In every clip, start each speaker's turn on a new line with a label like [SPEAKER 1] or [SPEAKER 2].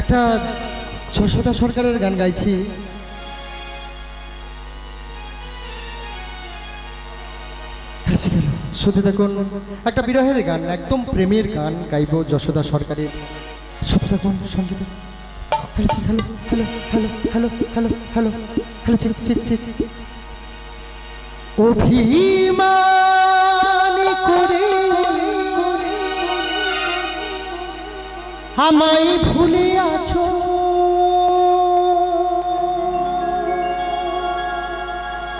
[SPEAKER 1] একটা যশোদা সরকারের গান গাইছি। শুধু দেখুন একটা বিরহের গান, একদম প্রেমের গান গাইব যশোদা সরকারের। শুধু দেখুন সংগীত। Hello hello hello hello hello hello hello আমায় ভুলে আছো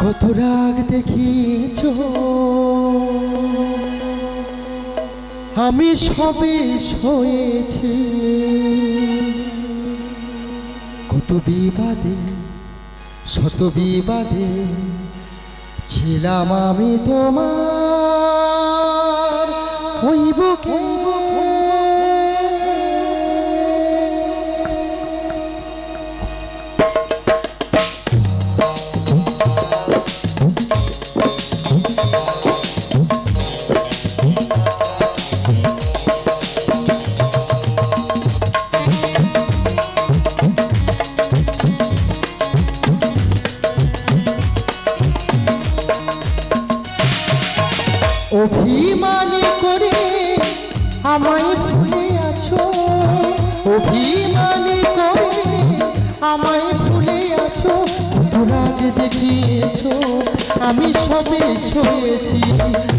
[SPEAKER 1] কত রাগ দেখিয়েছ। আমি সবে হয়েছি। কত বিবাদে, শত বিবাদে ছিলাম আমি তোমার। অভিমানী করে আমায় ভুলে আছো? অভিমানী করে আমায় ভুলে আছো? তোমার দেখিয়েছো, আমি সবে শুয়েছি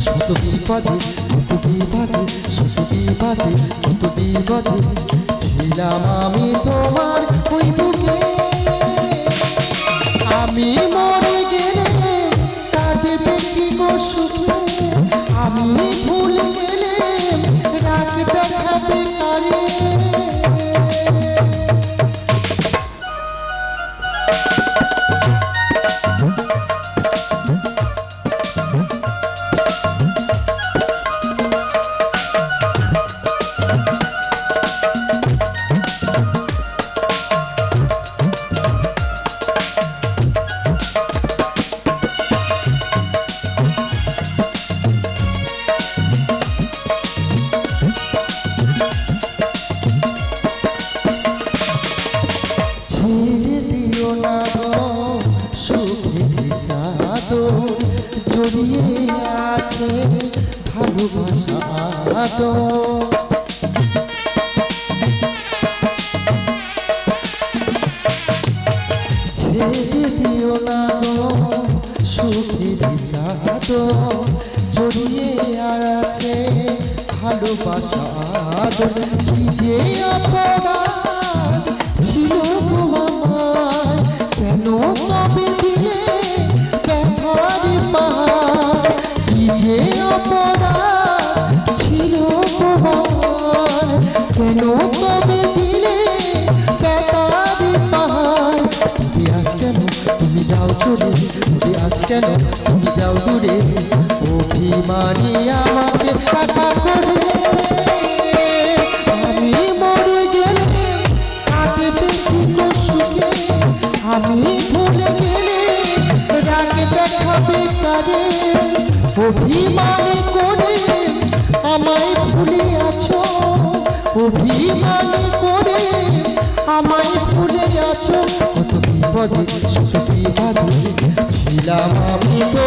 [SPEAKER 1] শত বিপদে কত বিপদে, শত বিপদে বিপদে ছিলাম আমি তোমার ভালোবাসা আদর ছেড়ে দিও না গো সুখের চাদর জড়িয়ে আছে ভালোবাসা কি যে অপরাধ। কেন, তুমি যাও দূরে। অভিমানী আমাকে একা করে আমি মরে গেলে কাঁদবে কি সুখে আমি ভুলে গেলে রাগে দেখাবে কারে? অভিমানী অভিমানী করে আমায় ভুলে আছো কত বিপদে ছিলাম আমি তোমার